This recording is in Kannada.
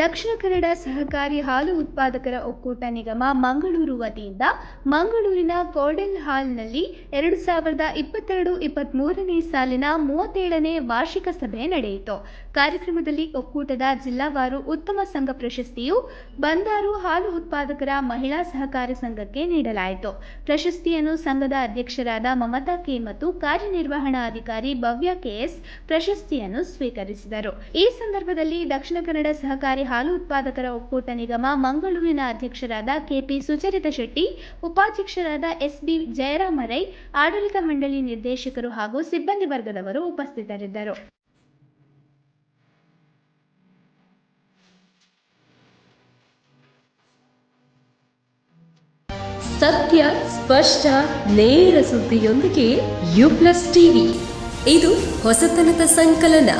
ದಕ್ಷಿಣ ಕನ್ನಡ ಸಹಕಾರಿ ಹಾಲು ಉತ್ಪಾದಕರ ಒಕ್ಕೂಟ ನಿಗಮ ಮಂಗಳೂರು ವತಿಯಿಂದ ಮಂಗಳೂರಿನ ಕೋಡೆಲ್ ಹಾಲ್ನಲ್ಲಿ ಎರಡು ಸಾವಿರದ ಇಪ್ಪತ್ತೆರಡು ಇಪ್ಪತ್ತ್ಮೂರನೇ ಸಾಲಿನ ಮೂವತ್ತೇಳನೇ ವಾರ್ಷಿಕ ಸಭೆ ನಡೆಯಿತು. ಕಾರ್ಯಕ್ರಮದಲ್ಲಿ ಒಕ್ಕೂಟದ ಜಿಲ್ಲಾವಾರು ಉತ್ತಮ ಸಂಘ ಪ್ರಶಸ್ತಿಯು ಬಂದಾರು ಹಾಲು ಉತ್ಪಾದಕರ ಮಹಿಳಾ ಸಹಕಾರಿ ಸಂಘಕ್ಕೆ ನೀಡಲಾಯಿತು. ಪ್ರಶಸ್ತಿಯನ್ನು ಸಂಘದ ಅಧ್ಯಕ್ಷರಾದ ಮಮತಾ ಕೆ ಮತ್ತು ಕಾರ್ಯನಿರ್ವಹಣಾಧಿಕಾರಿ ಭವ್ಯ ಕೆಎಸ್ ಪ್ರಶಸ್ತಿಯನ್ನು ಸ್ವೀಕರಿಸಿದರು. ಈ ಸಂದರ್ಭದಲ್ಲಿ ದಕ್ಷಿಣ ಕನ್ನಡ ಸಹಕಾರಿ ಹಾಲು ಉತ್ಪಾದಕರ ಒಕ್ಕೂಟ ನಿಗಮ ಮಂಗಳೂರಿನ ಅಧ್ಯಕ್ಷರಾದ ಕೆಪಿ ಸುಚರಿತ ಶೆಟ್ಟಿ, ಉಪಾಧ್ಯಕ್ಷರಾದ ಎಸ್ಬಿ ಜಯರಾಮರೈ ಆಡಳಿತ ಮಂಡಳಿ ನಿರ್ದೇಶಕರು ಹಾಗೂ ಸಿಬ್ಬಂದಿ ವರ್ಗದವರು ಉಪಸ್ಥಿತರಿದ್ದರು. ಸತ್ಯ, ಸ್ಪಷ್ಟ, ನೇರ ಸುದ್ದಿಯೊಂದಿಗೆ ಯು ಪ್ಲಸ್ ಟಿವಿ. ಇದು ಹೊಸತನದ ಸಂಕಲನ.